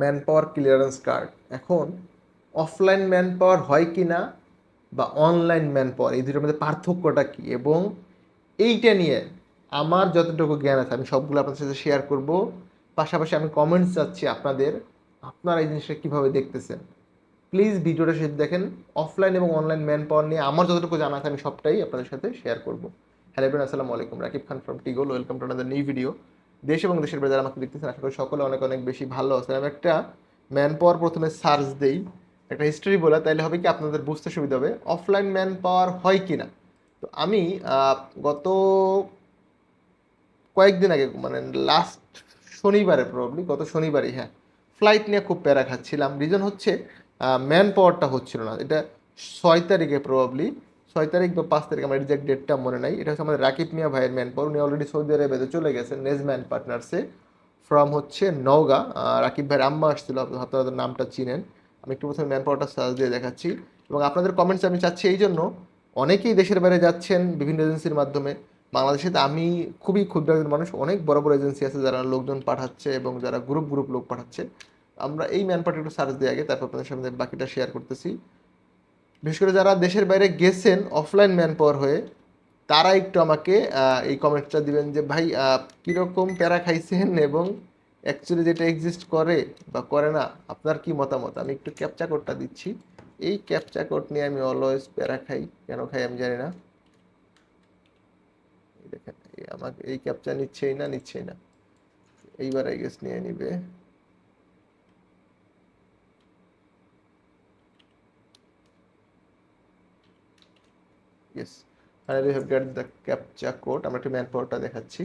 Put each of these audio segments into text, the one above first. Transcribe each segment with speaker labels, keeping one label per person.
Speaker 1: Man power clearance card এখন offline man power হয় কি না বা অনলাইন ম্যান পাওয়ার এই দুটোর মধ্যে পার্থক্যটা কী? এবং এইটা নিয়ে আমার যতটুকু জ্ঞান আছে, আমি সবগুলো আপনাদের সাথে শেয়ার করব। পাশাপাশি আমি কমেন্টস চাচ্ছি আপনাদের, আপনারা এই জিনিসটা কীভাবে দেখতেছেন? প্লিজ ভিডিওটা শেষ দেখেন অফলাইন এবং অনলাইন ম্যান পাওয়ার নিয়ে আমার যতটুকু জানা আছে আমি সবটাই আপনাদের সাথে শেয়ার করব। হ্যালো আসসালামু আলাইকুম। Rakib Khan from টিগোল welcome to another new video দেশ এবং দেশের বাইরে যারা আমাকে দেখতেছেন, আশা করি সকলে অনেক অনেক বেশি ভালো আছেন। আমি একটা ম্যান পাওয়ার প্রথমে সার্চ দেই, একটা হিস্ট্রি বলে, তাইলে হবে কি আপনাদের বুঝতে সুবিধা হবে অফলাইন ম্যান পাওয়ার হয় কি না তো আমি গত কয়েকদিন আগে মানে লাস্ট শনিবারে প্রবলি গত শনিবারই হ্যাঁ ফ্লাইট নিয়ে খুব প্যারা খাচ্ছিলাম। রিজন হচ্ছে ম্যান পাওয়ারটা হচ্ছিল না। এটা ছয় তারিখে প্রবাবলি ছয় তারিখ বা পাঁচ তারিখ, আমার এক্সাক্ট ডেটটা মনে নাই। এটা হচ্ছে আমাদের রাকিব মিয়া ভাইয়ের ম্যান পাওয়ার উনি অলরেডি সৌদি আরবেতে চলে গেছেন নেজম্যান পার্টনার্সে ফ্রম হচ্ছে নওগাঁ। রাকিব ভাইয়ের আম্মা আসছিল, আপনারা নামটা চিনেন। আমি একটু প্রথমে ম্যান পাওয়ারটা সার্চ দিয়ে দেখাচ্ছি। এবং আপনাদের কমেন্টস আমি চাচ্ছি এই জন্য, অনেকেই দেশের বাইরে যাচ্ছেন বিভিন্ন এজেন্সির মাধ্যমে। বাংলাদেশে তো আমি খুবই ক্ষুদ্র একজন মানুষ, অনেক বড় বড় এজেন্সি আছে যারা লোকজন পাঠাচ্ছে এবং যারা গ্রুপ গ্রুপ লোক পাঠাচ্ছে। আমরা এই ম্যান পাওয়ারটা একটু সার্চ দিয়ে আগে, তারপর আপনাদের সামনে বাকিটা শেয়ার করতেছি। বিশেষ করে যারা দেশের বাইরে গেছেন অফলাইন ম্যান পাওয়ার হয়ে, তারা একটু আমাকে এই কমেন্টসটা দিবেন যে, ভাই কীরকম প্যারা খাইছেন এবং অ্যাকচুয়ালি যেটা এক্সিস্ট করে বা করে না, আপনার কি মতামত? আমি একটু ক্যাপচা কোডটা দিচ্ছি। এই ক্যাপচা কোড নিয়ে আমি অলওয়েজ প্যারা খাই, কেন খাই আমি জানি না। দেখেন আমাকে, এই ক্যাপচা নিচ্ছেই না নিচ্ছেই না। এইবার আই গেস নিয়ে নিবে। Yes finally have get the captcha code আমরা একটু ম্যান পাওয়ারটা দেখাচ্ছি।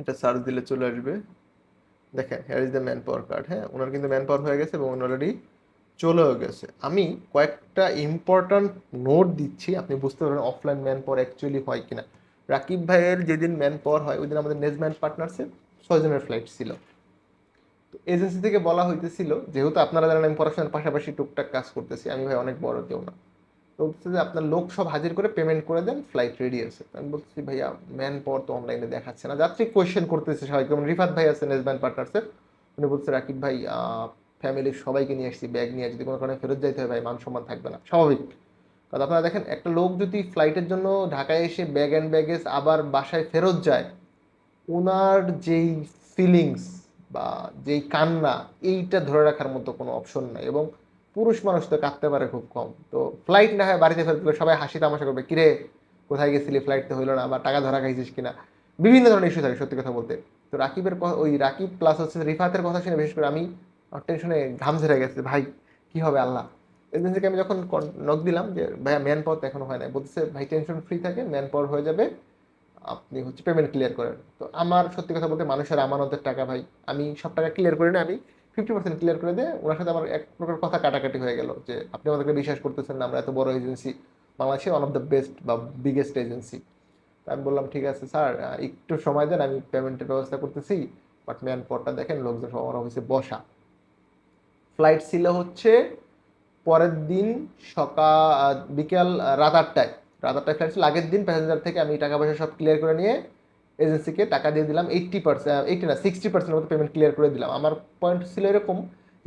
Speaker 1: এটা সার্চ দিলে চলে আসবে। দেখেন here is the man power card হ্যাঁ? ওনার কিন্তু ম্যান পাওয়ার হয়ে গেছে এবং অলরেডি চলেও গেছে। আমি কয়েকটা ইম্পর্ট্যান্ট নোট দিচ্ছি। আপনি বুঝতে পারবেন অফলাইন ম্যান পাওয়ার অ্যাকচুয়ালি হয় কিনা। রাকিব ভাইয়ের যেদিন ম্যান পাওয়ার হয়, ওই দিন আমাদের নেজম্যান পার্টনার্সের ছয়জনের ফ্লাইট ছিল। তো এজেন্সি থেকে বলা হইতেছিল, যেহেতু আপনারা জানেন আমি পড়াশোনার পাশাপাশি টুকটাক কাজ করতেছি, আমি ভাই অনেক বড় কেউ না। বলতেছে যে আপনার লোক সব হাজির করে পেমেন্ট করে দেন ফ্লাইট রেডি আছে। আমি বলছি, ভাইয়া ম্যান পাওয়ার তো অনলাইনে দেখাচ্ছে না। যাত্রী কোয়েশ্চেন করতেছে সবাই যেমন রিফাত ভাই আছে নেজম্যান পার্টনার্সের উনি বলছে, রাকিব ভাই ফ্যামিলির সবাইকে নিয়ে আসছি ব্যাগ নিয়ে যদি কোনো কারণে ফেরত যাইতে হয় ভাই, মান সম্মান থাকবে না। স্বাভাবিক। কারণ আপনারা দেখেন, একটা লোক যদি ফ্লাইটের জন্য ঢাকায় এসে ব্যাগ অ্যান্ড ব্যাগেজ আবার বাসায় ফেরত যায় ওনার যেই ফিলিংস বা যেই কান্না, এইটা ধরে রাখার মতো কোনো অপশন নাই। এবং পুরুষ মানুষ তো কাঁদতে পারে খুব কম। তো ফ্লাইট না হয় বাড়িতে ফেরত সবাই হাসি তামাশা করবে, কিরে, কোথায় গেছিলি? ফ্লাইট তো হইল না বা টাকা ধরা খাইছিস কিনা? বিভিন্ন ধরনের ইস্যু থাকে সত্যি কথা বলতে। তো রাকিবের ওই রাকিব প্লাস হচ্ছে রিফাতের কথা শুনে বিশেষ করে আমি টেনশনে ঘাম ঝরে গেছে, ভাই, কি হবে আল্লাহ? এজেন্সিকে আমি যখন নক দিলাম যে, ভাইয়া ম্যান পাওয়ার তো এখনও হয় না বলতেছে, ভাই টেনশন ফ্রি থাকে ম্যান পাওয়ার হয়ে যাবে, আপনি হচ্ছে পেমেন্ট ক্লিয়ার করেন। তো আমার সত্যি কথা বলতে মানুষের আমানতের টাকা, ভাই, আমি সব টাকা ক্লিয়ার করে না, আমি ফিফটি পার্সেন্ট ক্লিয়ার করে দিয়ে ওনার সাথে আমার এক প্রকার কথা কাটাকাটি হয়ে গেল যে, আপনি আমাদেরকে বিশ্বাস করতেছেন না, আমরা এত বড় এজেন্সি বাংলাদেশে ওয়ান অফ দ্য বেস্ট বা বিগেস্ট এজেন্সি আমি বললাম, ঠিক আছে স্যার একটু সময় দেন, আমি পেমেন্টের ব্যবস্থা করতেছি বাট ম্যান পরটা দেখেন, লোকজন সব আমার অফিসে বসা। ফ্লাইট ছিল হচ্ছে পরের দিন সকাল বিকেল রাত আটটায়। রাত আটটায় ফ্লাইট ছিল, আগের দিন প্যাসেঞ্জার থেকে আমি টাকা পয়সা সব ক্লিয়ার করে নিয়ে এজেন্সিকে টাকা দিয়ে দিলাম এইট্টি পার্সেন্ট এইটি না সিক্সটি পার্সেন্ট মতো পেমেন্ট ক্লিয়ার করে দিলাম। আমার পয়েন্ট ছিল এরকম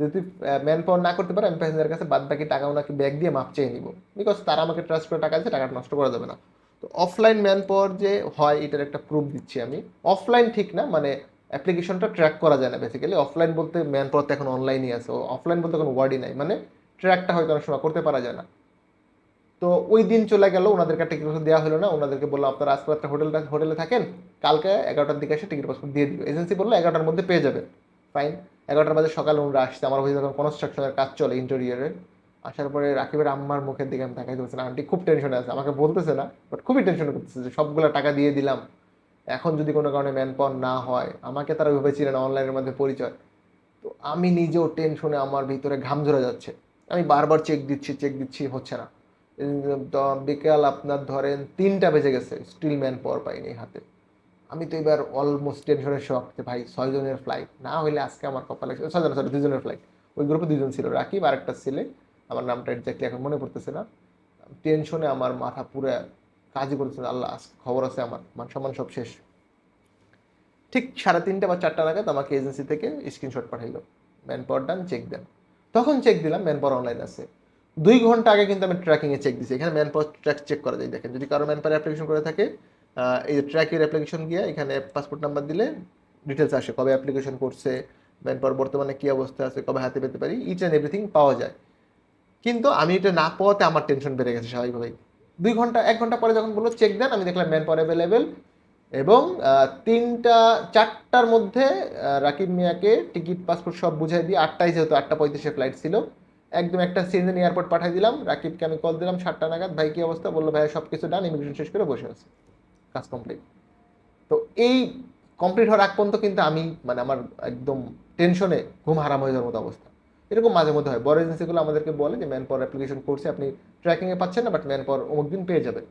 Speaker 1: যদি ম্যান পাওয়ার না করতে পারে, আমি প্যাসেঞ্জারের কাছে বাদ বাকি টাকা ওনাকে ব্যাগ দিয়ে মাপ চেয়ে নিব। বিকজ তারা আমাকে ট্রাস্ট করে টাকা দিচ্ছে টাকাটা নষ্ট করা যাবে না। তো অফলাইন ম্যান পাওয়ার যে হয়, এটার একটা প্রুফ দিচ্ছি আমি। অফলাইন ঠিক না মানে অ্যাপ্লিকেশনটা ট্র্যাক করা যায় না বেসিক্যালি অফলাইন বলতে ম্যান পাওয়ার তো এখন অনলাইনই আছে। অফলাইন বলতে কোনো ওয়ার্ডই নাই। মানে ট্র্যাকটা হয়তো অনেক সময় করতে পারা যায় না। তো ওই দিন চলে গেল, ওনাদেরকে টিকিট পাসপোর্ট দেওয়া হলো না। ওনাদেরকে বলল, আপনারা আজকে রাত্রে হোটেলটা হোটেলে থাকেন, কালকে এগারোটার দিকে এসে টিকিট পাসপোর্ট দিয়ে দিবে। এজেন্সি বলল, এগারোটার মধ্যে পেয়ে যাবেন। ফাইন এগারোটার বাজে সকালে ওনারা আসছে। আমার অফিসে তখন কনস্ট্রাকশনের কাজ চলে ইন্টেরিয়রের আসার পরে রাকিবের আম্মার মুখের দিকে আমি তাকাই না আন্টি খুব টেনশনে আছে। আমাকে বলতেছে না বাট খুবই টেনশন করতেছে যে সবগুলো টাকা দিয়ে দিলাম। এখন যদি কোনো কারণে ম্যান পাওয়ার না হয়, আমাকে তারা ভেবেছিলেন অনলাইনের মধ্যে পরিচয়। তো আমি নিজেও টেনশনে আমার ভিতরে ঘাম ঝরে যাচ্ছে। আমি বারবার চেক দিচ্ছি চেক দিচ্ছি, হচ্ছে না। বিকাল আপনার ধরেন তিনটা বেজে গেছে স্টিল ম্যান পাওয়ার পাইনি হাতে। আমি তো এবার অলমোস্ট টেনশনের শখ যে ভাই ছয়জনের ফ্লাইট না হলে আজকে আমার কপালে ছয়জন সরি দুজনের ফ্লাইট ওই গ্রুপে দুজন ছিল, রাকিব আর একটা ছেলে। আমার নামটা এক্স্যাক্টলি এখন মনে পড়তেছে না। টেনশনে আমার মাথা পুরো কাজই করতেছে আল্লাহ, আজকে খবর আছে আমার। মান সম্মান সব শেষ। ঠিক সাড়ে তিনটে বা চারটা নাগাদ আমাকে এজেন্সি থেকে স্ক্রিনশট পাঠাইলো। ম্যান পাওয়ার ডান চেক দেন। তখন চেক দিলাম ম্যান পাওয়ার অনলাইন আছে। দুই ঘণ্টা আগে কিন্তু আমি ট্র্যাকিংয়ে চেক দিছি। এখানে ম্যান পাওয়ার ট্র্যাক চেক করা যায়। দেখেন, যদি কারও ম্যান পাওয়ার অ্যাপ্লিকেশন করে থাকে এই যে ট্র্যাকের অ্যাপ্লিকেশন গিয়ে এখানে পাসপোর্ট নাম্বার দিলে ডিটেলস আসে, কবে অ্যাপ্লিকেশন করছে ম্যান পাওয়ার বর্তমানে কী অবস্থা আছে, কবে হাতে পেতে পারি ইচ অ্যান্ড এভরিথিং পাওয়া যায়। কিন্তু আমি এটা না পাওয়াতে আমার টেনশন বেড়ে গেছে স্বাভাবিকভাবেই। দুই ঘণ্টা, এক ঘণ্টা পরে যখন বলল চেক দেন, আমি দেখলাম ম্যান পাওয়ার অ্যাভেলেবেল এবং তিনটা, চারটার মধ্যে রাকিব মিয়াকে টিকিট পাসপোর্ট সব বুঝাই দিয়ে আটটায় যেহেতু আটটা পঁয়ত্রিশে ফ্লাইট ছিল একদম একটা সিজন এয়ারপোর্ট পাঠিয়ে দিলাম, রাকিবকে আমি কল দিলাম, সাতটা নাগাদ, ভাই কি অবস্থা? বলল ভাই সব কিছু ডান ইমিগ্রেশন শেষ করে বসে আছে, কাজ কমপ্লিট তো এই কমপ্লিট হওয়ার আগ পর্যন্ত কিন্তু আমি মানে আমার একদম টেনশনে ঘুম হারাম হয়ে যাওয়ার মতো অবস্থা। এরকম মাঝে মধ্যে হয়। বড় এজেন্সিগুলো আমাদেরকে বলে যে ম্যান পাওয়ার অ্যাপ্লিকেশন করছে আপনি ট্র্যাকিংয়ে পাচ্ছেন না বাট ম্যান পাওয়ার অমুক দিন পেয়ে যাবেন।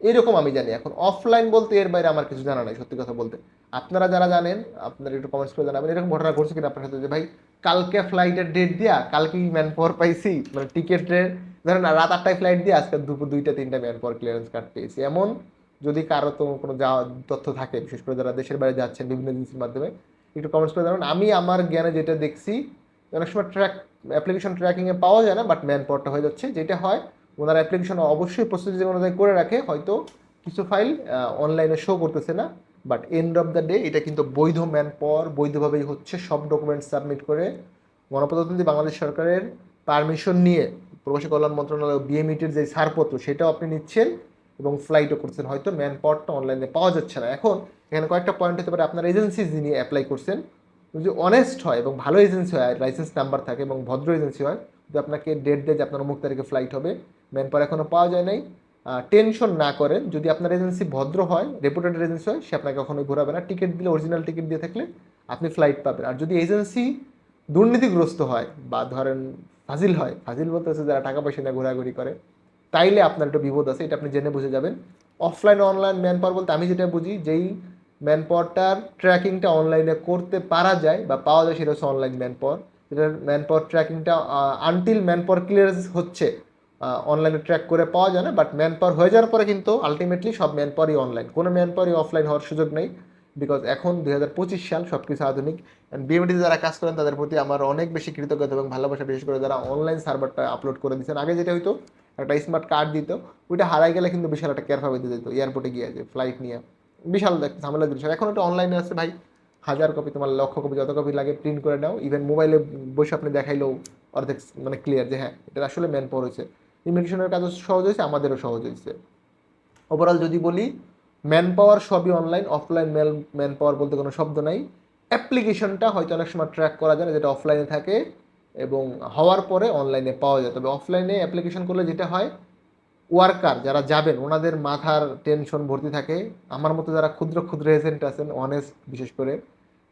Speaker 1: এরকম আমি জানি। এখন অফলাইন বলতে এর বাইরে আমার কিছু জানা নাই, সত্যি কথা বলতে। আপনারা যারা জানেন, আপনারা একটু কমেন্টস করে জানাবেন। এরকম ঘটনা ঘটছে কিনা আপনার সাথে যে, ভাই কালকে ফ্লাইটের ডেট দিয়া কালকেই ম্যান পাওয়ার পাইছি? মানে টিকিটের ধরেন রাত আটটায় ফ্লাইট দিয়ে, আজকে দুপুর দুইটা, তিনটা ম্যান পাওয়ার ক্লিয়ারেন্স কার্ড পেয়েছি। এমন যদি কারও তো কোনো যা তথ্য থাকে, বিশেষ করে যারা দেশের বাইরে যাচ্ছেন বিভিন্ন এজেন্সির মাধ্যমে, একটু কমেন্টস করে জানাবেন। আমি আমার জ্ঞানে যেটা দেখছি, অনেক সময় ট্র্যাক অ্যাপ্লিকেশন ট্র্যাকিংয়ে পাওয়া যায় না বাট ম্যান পাওয়ারটা হয়ে যাচ্ছে। যেটা হয়, ওনারা অ্যাপ্লিকেশন অবশ্যই প্রস্তুতি অনুযায়ী করে রাখে, হয়তো কিছু ফাইল অনলাইনে শো করতেছে না। But end of the day এটা কিন্তু বৈধ ম্যান পাওয়ার বৈধভাবেই হচ্ছে সব ডকুমেন্টস সাবমিট করে গণপ্রজাতন্ত্রী বাংলাদেশ সরকারের পারমিশন নিয়ে প্রবাসী কল্যাণ মন্ত্রণালয় বিএমইটির যে ছাড়পত্র, সেটাও আপনি নিচ্ছেন এবং ফ্লাইটও করছেন। হয়তো ম্যান পাওয়ারটা অনলাইনে পাওয়া যাচ্ছে না। এখন এখানে কয়েকটা পয়েন্ট হতে পারে, আপনার এজেন্সি যিনি অ্যাপ্লাই করছেন, যদি অনেস্ট হয় এবং ভালো এজেন্সি হয় লাইসেন্স নাম্বার থাকে এবং ভদ্র এজেন্সি হয়, যদি আপনাকে ডেট দেয় যে আপনার অমুক তারিখে ফ্লাইট হবে ম্যান পাওয়ার এখনও পাওয়া যায় নাই। টেনশন না করেন। যদি আপনার এজেন্সি ভদ্র হয় রেপুটেড এজেন্সি হয়, সে আপনাকে কখনোই ঘোরাবে না। টিকিট দিলে অরিজিনাল টিকিট দিয়ে থাকলে আপনি ফ্লাইট পাবেন। আর যদি এজেন্সি দুর্নীতিগ্রস্ত হয় বা ধরেন ফাজিল হয়, ফাজিল বলতে হচ্ছে যারা টাকা পয়সা নিয়ে ঘোরাঘুরি করে, তাইলে আপনার একটু বিপদ আছে, এটা আপনি জেনে বুঝে যাবেন। অফলাইন অনলাইন ম্যান পাওয়ার বলতে আমি যেটা বুঝি, যেই ম্যান পাওয়ারটার ট্র্যাকিংটা অনলাইনে করতে পারা যায় বা পাওয়া যায়, সেটা হচ্ছে অনলাইন ম্যান পাওয়ার যেটার ম্যান পাওয়ার ট্র্যাকিংটা আনটিল ম্যান পাওয়ার ক্লিয়ারেন্স হচ্ছে। অনলাইনে ট্র্যাক করে পাওয়া যায় না বাট ম্যান পাওয়ার হয়ে যাওয়ার পরে কিন্তু আলটিমেটলি সব ম্যান পাওয়ারই অনলাইন কোনো ম্যান পাওয়ারই অফলাইন হওয়ার সুযোগ নেই বিকজ এখন দুই হাজার পঁচিশ সাল সব কিছু আধুনিক অ্যান্ড বিএমডিতে যারা কাজ করেন তাদের প্রতি আমার অনেক বেশি কৃতজ্ঞতা এবং ভালোবাসা, বিশেষ করে যারা অনলাইন সার্ভারটা আপলোড করে দিচ্ছেন আগে যেটা হইতো, একটা স্মার্ট কার্ড দিত, ওইটা হারাই গেলে কিন্তু বিশাল একটা কেয়ার দিতে যেত এয়ারপোর্টে গিয়ে যে ফ্লাইট নিয়ে। বিশাল একটা ঝামেলা জিনিস এখন ওটা অনলাইনে আছে ভাই, হাজার কপি তোমার লক্ষ কপি যত কপি লাগে প্রিন্ট করে নাও। ইভেন মোবাইলে বসে আপনি দেখাইলেও অর্ধেক মানে ক্লিয়ার যে হ্যাঁ এটা আসলে ম্যান পাওয়ার হয়েছে। ইমিগ্রেশনের কাজও সহজ হয়েছে, আমাদেরও সহজ হয়েছে। ওভারঅল যদি বলি ম্যান পাওয়ার সবই online offline man man power বলতে কোনো শব্দ নাই। অ্যাপ্লিকেশনটা হয়তো অনেক সময় ট্র্যাক করা যায় না, যেটা অফলাইনে থাকে এবং হওয়ার পরে অনলাইনে পাওয়া যায়। তবে অফলাইনে অ্যাপ্লিকেশন করলে যেটা হয় ওয়ার্কার যারা যাবেন, ওনাদের মাথার টেনশন ভর্তি থাকে। আমার মতো যারা ক্ষুদ্র ক্ষুদ্র এজেন্ট আছেন অনেস্ট বিশেষ করে,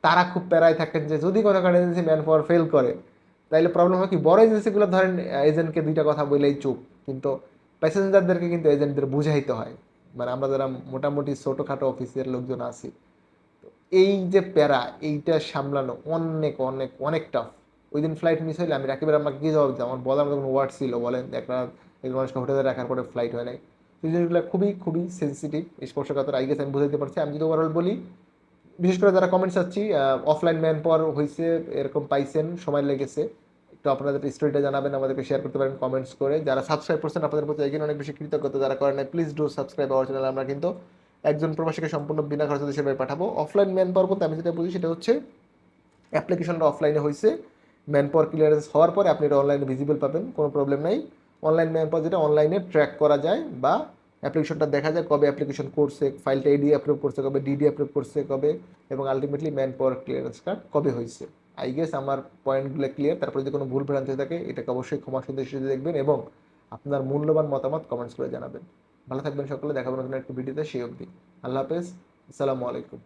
Speaker 1: তারা খুব প্যারায় থাকেন যে যদি কোনো কারণে এজেন্সি ম্যান পাওয়ার ফেল করে তাইলে প্রবলেম হয় কি, বড় এজেন্সিগুলো ধরেন এজেন্টকে দুইটা কথা বলেই চুপ, কিন্তু প্যাসেঞ্জারদেরকে কিন্তু এজেন্টদের বুঝাইতে হয়। মানে আমরা যারা মোটামুটি ছোটোখাটো অফিসের লোকজন আছি, তো এই যে প্যারা, এইটা সামলানো অনেক অনেক অনেক টাফ ওই দিন ফ্লাইট মিস হইলে আমি রাকিবের আমাকে কী জবাব দিই আমার বলার মতো কোনো ওয়ার্ড ছিল, বলেন একটা একজন মানুষকে হোটেলে রাখার পরে ফ্লাইট হয় নাই। সেই জিনিসগুলো খুবই খুবই সেন্সিটিভ স্পর্শকাতর আই গেছে আমি বুঝাইতে পারছি। আমি যদি ওভারঅল বলি, বিশেষ করে যারা কমেন্টস চাচ্ছি অফলাইন ম্যান পাওয়ার হয়েছে এরকম পাইছেন, সময় লেগেছে একটু আপনাদের স্টোরিটা জানাবেন আমাদেরকে শেয়ার করতে পারেন কমেন্টস করে। যারা সাবস্ক্রাইব করছেন, আপনাদের প্রতি এগিয়ে অনেক বেশি কৃতজ্ঞতা যারা করেন please do subscribe our channel আমরা কিন্তু একজন প্রবাসীকে সম্পূর্ণ বিনা খরচে দেশের বাইরে পাঠাবো। অফলাইন ম্যান পাওয়ার বলতে আমি যেটা বুঝি সেটা হচ্ছে অ্যাপ্লিকেশনটা অফলাইনে হয়েছে। ম্যান পাওয়ার ক্লিয়ারেন্স হওয়ার পরে আপনি এটা অনলাইনে ভিজিবল পাবেন, কোনো প্রবলেম নাই। অনলাইন ম্যান পাওয়ার যেটা অনলাইনে ট্র্যাক করা যায় বা অ্যাপ্লিকেশনটা দেখা যায় কবে অ্যাপ্লিকেশন করছে ফাইলটা এডি অ্যাপ্রুভ করছে কবে ডিডি অ্যাপ্রুভ করছে কবে, এবং ultimately man power clearance card কবে হয়েছে। আই গেস আমার পয়েন্টগুলো ক্লিয়ার তারপরে যদি কোনো ভুল ভ্রান্তি থাকে, এটাকে অবশ্যই ক্ষমা সুন্দর দেখবেন এবং আপনার মূল্যবান মতামত কমেন্টস করে জানাবেন। ভালো থাকবেন সকলে দেখাবেন নতুন একটা ভিডিওতে সেই অবধি। আল্লাহ হাফেজ, আসসালামু আলাইকুম।